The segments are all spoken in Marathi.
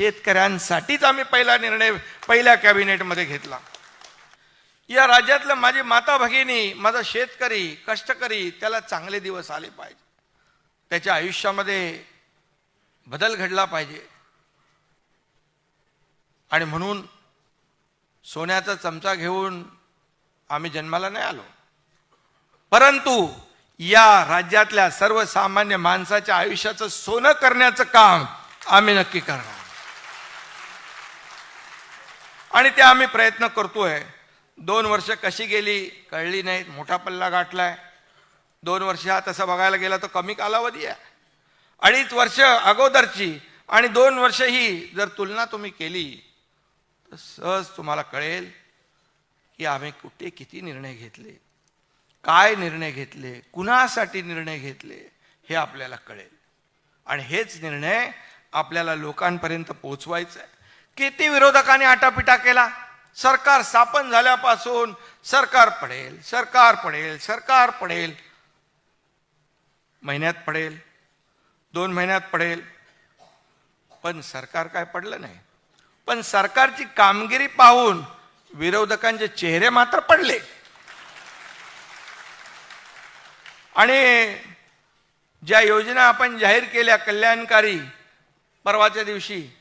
शेतकऱ्यांसाठीच आम्ही पहिला निर्णय पहिल्या कॅबिनेटमध्ये घेतला. या राज्यातलं माझी माता भगिनी माझा शेतकरी कष्टकरी त्याला चांगले दिवस आले पाहिजे. त्याच्या आयुष्यामध्ये बदल घडला पाहिजे. आणि म्हणून सोन्याचा चमचा घेऊन आम्ही जन्माला नाही आलो. परंतु या राज्यातल्या सर्वसामान्य माणसाच्या आयुष्याचं सोनं करण्याचं काम आम्ही नक्की करणार. आणि ते आम्ही प्रयत्न करतोय. दोन वर्ष कशी गेली कळली नाहीत. मोठा पल्ला गाठलाय. दोन वर्ष हा तसं बघायला गेला तर कमी कालावधी आहे. अडीच वर्ष अगोदरची आणि दोन वर्ष ही जर तुलना तुम्ही केली तर सहज तुम्हाला कळेल की आम्ही कुठे किती निर्णय घेतले काय निर्णय घेतले कुणासाठी निर्णय घेतले हे आपल्याला कळेल. आणि हेच निर्णय आपल्याला लोकांपर्यंत पोचवायचं आहे किती विरोधकांनी आटापिटा केला? सरकार स्थापन झाल्यापासून सरकार पडेल सरकार पडेल सरकार पडेल. महिन्यात पडेल दोन महिन्यात पडेल. पण सरकार काय पडलं नाही. पण सरकारची कामगिरी पाहून विरोधकांचे चेहरे मात्र पडले. आणि ज्या योजना आपण जाहीर केल्या कल्याणकारी परवाच्या दिवशी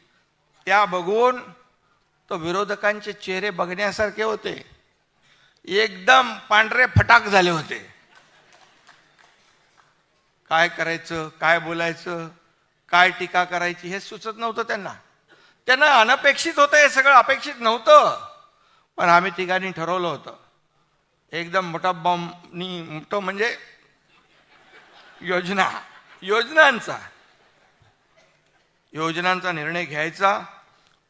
त्या बघून तो विरोधकांचे चेहरे बघण्यासारखे होते. एकदम पांढरे फटाक झाले होते. काय करायचं काय बोलायचं काय टीका करायची हे सुचत नव्हतं त्यांना. त्यांना अनपेक्षित होतं हे सगळं अपेक्षित नव्हतं. पण आम्ही तिघांनी ठरवलं होतं. एकदम मोठा बॉम्बनी मोठं म्हणजे योजना योजनांचा. योजनांचा निर्णय घ्यायचा.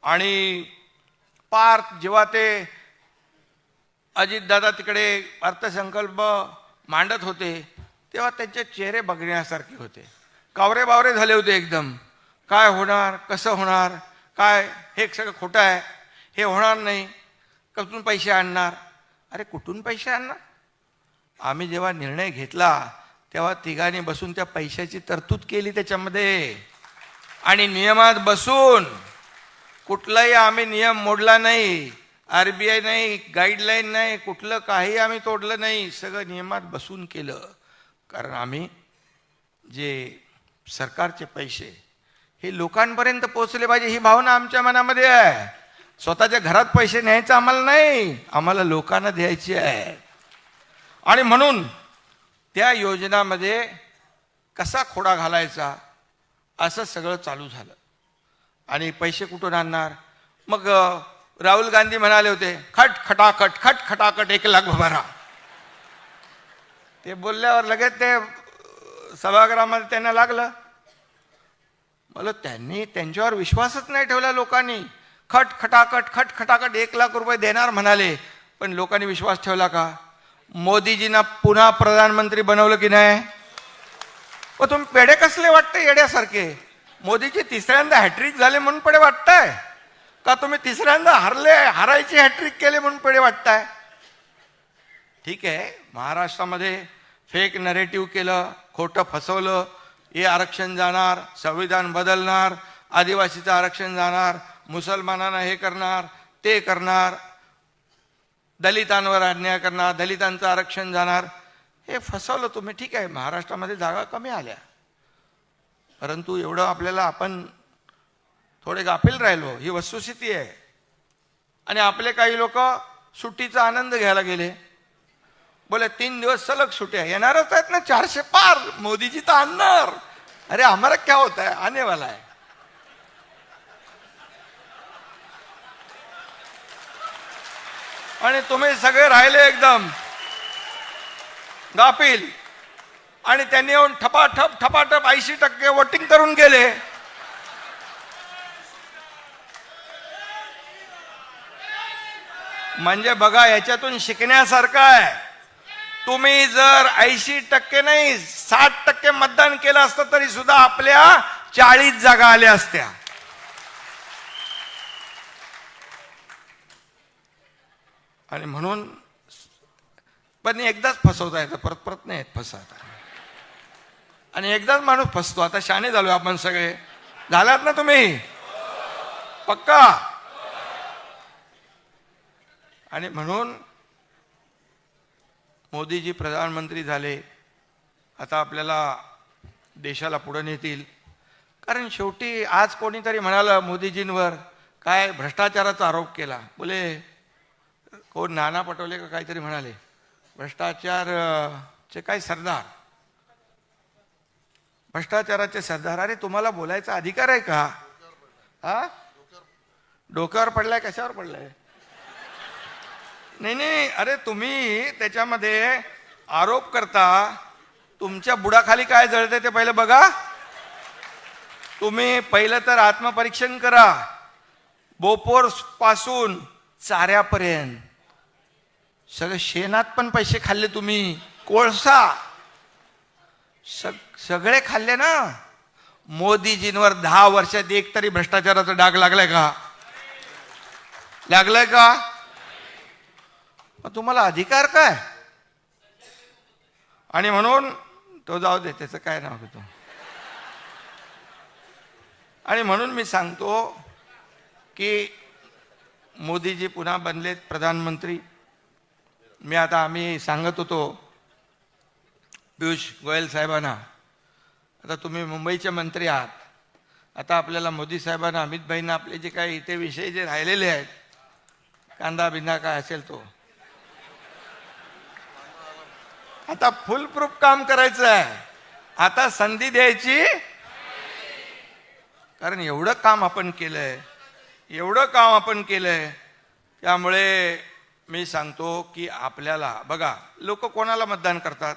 आणि पार जेव्हा ते अजितदादा तिकडे अर्थसंकल्प मांडत होते तेव्हा त्यांचे चेहरे बघण्यासारखे होते. कावरे बावरे झाले होते एकदम. काय होणार? कसं होणार? काय? हे सगळं खोटं आहे. हे होणार नाही. कुठून पैसे आणणार? अरे कुठून पैसे आणणार? आम्ही जेव्हा निर्णय घेतला तेव्हा तिघांनी बसून त्या पैशाची तरतूद केली त्याच्यामध्ये. आणि नियमात बसून कुठलाही आम्ही नियम मोडला नाही आरबीआय नाही गाईडलाईन नाही कुठलं काही आम्ही तोडलं नाही सगळं नियमात बसून केलं. कारण आम्ही जे सरकारचे पैसे हे लोकांपर्यंत पोहोचले पाहिजे ही भावना आमच्या मनामध्ये आहे. स्वतःच्या घरात पैसे न्यायचं आम्हाला नाही आम्हाला लोकांना द्यायचे आहे. आणि म्हणून त्या योजनामध्ये कसा खोडा घालायचा असं सगळं चालू झालं. आणि पैसे कुठून आणणार? मग राहुल गांधी म्हणाले होते खट खटाखट खट खटाखट एक लाख भरा. ते बोलल्यावर लगेच ते सभागृहामध्ये त्यांना लागलं. मला त्यांनी त्यांच्यावर विश्वासच नाही ठेवला लोकांनी. खट खटाखट खट खटाखट एक लाख रुपये देणार म्हणाले. पण लोकांनी विश्वास ठेवला का? मोदीजींना पुन्हा प्रधानमंत्री बनवलं की नाही? व तुम्ही पेढे कसले वाटते येड्यासारखे? मोदीची तिसऱ्यांदा हॅट्रिक झाले म्हणून पडे वाटताय? का तुम्ही तिसऱ्यांदा हरले हारायची हॅट्रिक केले म्हणून पडे वाटताय? ठीक आहे. महाराष्ट्रामध्ये फेक नरेटिव्ह केलं खोटं फसवलं हे आरक्षण जाणार संविधान बदलणार आदिवासीचं आरक्षण जाणार मुसलमानांना हे करणार ते करणार दलितांवर अन्याय करणार दलितांचं आरक्षण जाणार हे फसवलं तुम्ही. ठीक आहे. महाराष्ट्रामध्ये जागा कमी आल्या. परंतु एवढं आपल्याला आपण थोडे गाफील राहिलो ही वस्तुस्थिती आहे. आणि आपले काही लोक सुट्टीचा आनंद घ्यायला गेले. बोले तीन दिवस सलग सुट्या येणारच आहेत ना चारशे पार. मोदीजी तर आणणार. अरे आम्हाला क्या होत आहे आने वाला आणि तुम्ही सगळे राहिले एकदम. गापील आणि त्यांनी येऊन ठपाठप ठपाठप ऐंशी टक्के वोटिंग करून गेले. म्हणजे बघा याच्यातून शिकण्यासारखं आहे. तुम्ही जर ऐंशी टक्के नाही साठ टक्के मतदान केलं असतं तरी सुद्धा आपल्या चाळीस जागा आल्या असत्या. आणि म्हणून पण एकदाच फसवता येतं परत परत नाही येत फसवता आणि एकदाच माणूस फसतो. आता शाणे झालो आपण सगळे. झालात ना तुम्ही? पक्का? आणि म्हणून मोदीजी प्रधानमंत्री झाले. आता आपल्याला देशाला पुढे नेतील. कारण शेवटी आज कोणीतरी म्हणालं मोदीजींवर काय भ्रष्टाचाराचा आरोप केला? बोले कोण नाना पटोले का काहीतरी म्हणाले भ्रष्टाचार चे काय सरदार भ्रष्टाचाराचे सरदार अरे तुम्हाला बोलायचा अधिकार आहे का? हा? डोक्यावर पडलाय कशावर पडलाय? नाही नाही अरे तुम्ही त्याच्यामध्ये आरोप करता तुमच्या बुडाखाली काय जळते ते पहिलं बघा. तुम्ही पहिलं तर आत्मपरीक्षण करा. बोपोरपासून चाऱ्यापर्यंत. सगळं शेणात पण पैसे खाल्ले तुम्ही. कोळसा. सग- सगळे खाल्ले ना? मोदीजींवर दहा वर्षात एक तरी भ्रष्टाचाराचा डाग लागलाय का? लागलाय का? मग तुम्हाला अधिकार काय? आणि म्हणून तो जाऊ दे त्याचं काय नाव घेतो? आणि म्हणून मी सांगतो की मोदीजी पुन्हा बनलेत प्रधानमंत्री. मी आता आम्ही सांगत होतो पियुष गोयल साहेबांना. आता तुम्ही मुंबईचे मंत्री आहात. आता आपल्याला मोदी साहेबांना अमित भाईंना आपले जे काही इथे विषय जे राहिलेले आहेत कांदा बिंदा काय असेल तो. आता फुल प्रूफ काम करायचं आहे आता संधी द्यायची? कारण एवढं काम आपण केलंय एवढं काम आपण केलंय त्यामुळे मी सांगतो की आपल्याला बघा लोक कोणाला मतदान करतात?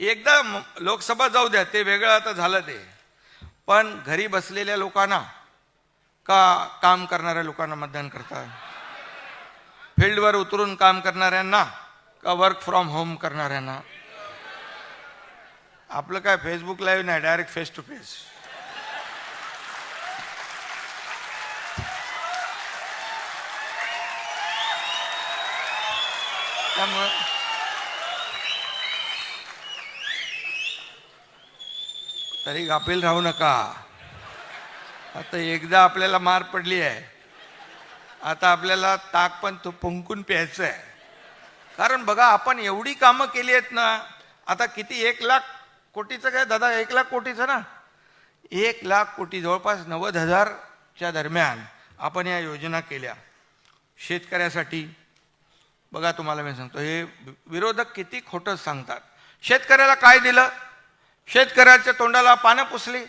एकदा म- लोकसभा जाऊ द्या ते वेगळं आता झालं ते. पण घरी बसलेल्या लोकांना का काम करणाऱ्या लोकांना मतदान करतात? फील्डवर उतरून काम करणाऱ्यांना का वर्क फ्रॉम होम करणाऱ्यांना? आपलं काय फेसबुक लाईव्ह नाही डायरेक्ट फेस टू फेस त्यामुळं तरी गाफील राहू नका. आता एकदा आपल्याला मार पडली आहे. आता आपल्याला ताक पण तो फुंकून प्यायचं आहे कारण बघा आपण एवढी कामं केली आहेत ना आता किती एक लाख कोटीचं काय दादा एक लाख कोटीचं ना? एक लाख कोटी जवळपास नव्वद हजारच्या दरम्यान आपण या योजना केल्या. शेतकऱ्यासाठी. बघा तुम्हाला मी सांगतो हे विरोधक किती खोटं सांगतात. शेतकऱ्याला काय दिलं? शेतकऱ्याच्या तोंडाला पानं पुसली.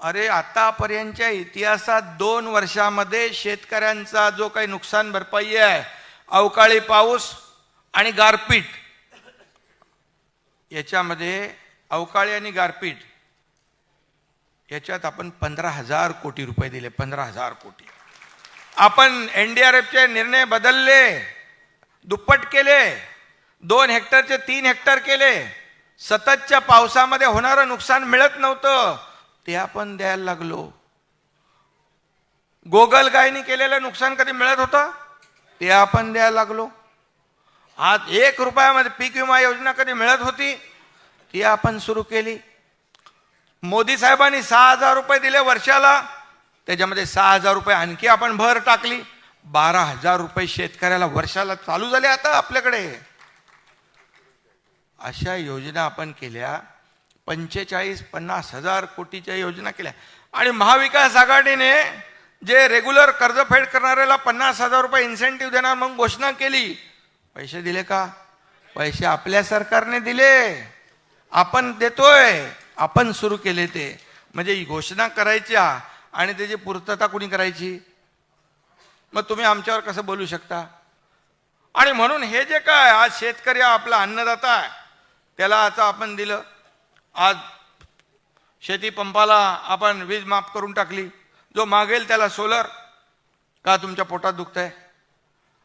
अरे आतापर्यंतच्या इतिहासात दोन वर्षामध्ये शेतकऱ्यांचा जो काही नुकसान भरपाई आहे अवकाळी पाऊस आणि गारपीट याच्यामध्ये अवकाळी आणि गारपीट याच्यात आपण पंधरा हजार कोटी रुपये दिले पंधरा हजार कोटी. आपण एन डी आर एफचे निर्णय बदलले दुप्पट केले दोन हेक्टरचे तीन हेक्टर केले सततच्या पावसामध्ये होणारं नुकसान मिळत नव्हतं. ते आपण द्यायला लागलो. गोगल गायनी केलेलं नुकसान कधी मिळत होतं? ते आपण द्यायला लागलो. आज एक रुपयामध्ये पीक विमा योजना कधी मिळत होती? ती आपण सुरू केली. मोदी साहेबांनी सहा हजार रुपये दिले वर्षाला. त्याच्यामध्ये सहा हजार रुपये आणखी आपण भर टाकली. बारा हजार रुपये शेतकऱ्याला वर्षाला चालू झाले आता आपल्याकडे. अशा योजना आपण केल्या. पंचेचाळीस पन्नास हजार कोटीच्या योजना केल्या. आणि महाविकास आघाडीने जे रेग्युलर कर्जफेड करणाऱ्याला पन्नास हजार रुपये इन्सेंटिव्ह देणार म्हणून घोषणा केली. पैसे दिले का? पैसे आपल्या सरकारने दिले. आपण देतोय. आपण सुरू केले ते. म्हणजे घोषणा करायच्या आणि त्याची पूर्तता कुणी करायची? मग तुम्ही आमच्यावर कसं बोलू शकता? आणि म्हणून हे जे काय आज शेतकरी हा आपला अन्नदाता आहे त्याला आता आपण दिलं. आज शेतीपंपाला आपण वीज माफ करून टाकली. जो मागेल त्याला सोलर. का तुमच्या पोटात दुखत आहे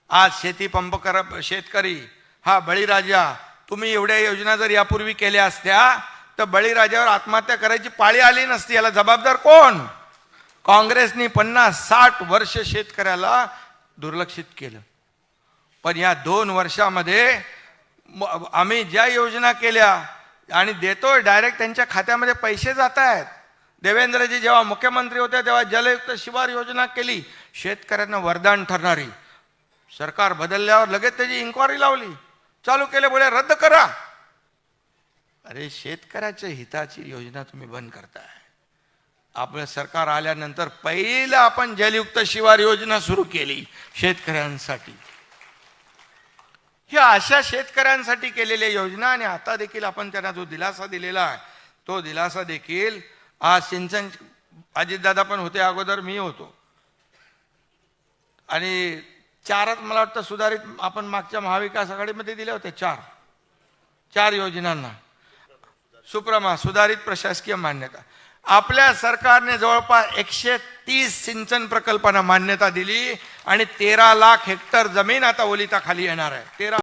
आज शेतीपंप कर करा शेतकरी हा बळीराजा. तुम्ही एवढ्या योजना जर यापूर्वी केल्या असत्या तर बळीराजावर आत्महत्या करायची पाळी आली नसती. याला जबाबदार कोण? काँग्रेसनी पन्नास साठ वर्ष शेतकऱ्याला दुर्लक्षित केलं. पण या दोन वर्षामध्ये आम्ही ज्या योजना केल्या आणि देतोय डायरेक्ट त्यांच्या खात्यामध्ये पैसे जात आहेत देवेंद्रजी जेव्हा मुख्यमंत्री होते तेव्हा जलयुक्त शिवार योजना केली. शेतकऱ्यांना वरदान ठरणारी. सरकार बदलल्यावर लगेच त्याची इन्क्वायरी लावली. चालू केले बोले रद्द करा. अरे शेतकऱ्याच्या हिताची योजना तुम्ही बंद करताय. आपलं सरकार आल्यानंतर पहिलं आपण जलयुक्त शिवार योजना सुरू केली शेतकऱ्यांसाठी. हे अशा शेतकऱ्यांसाठी केलेल्या योजना आणि आता देखील आपण त्यांना जो दिलासा दिलेला आहे तो दिलासा देखील आज सिंचन अजितदादा पण होते अगोदर मी होतो. आणि चारच मला वाटतं सुधारित आपण मागच्या महाविकास आघाडीमध्ये दिले होते चार. चार योजनांना. सुप्रमा सुधारित प्रशासकीय मान्यता. आपल्या सरकारने जवळपास एकशे तीस सिंचन प्रकल्पांना मान्यता दिली आणि तेरा लाख हेक्टर जमीन आता ओलिताखाली येणार आहे. तेरा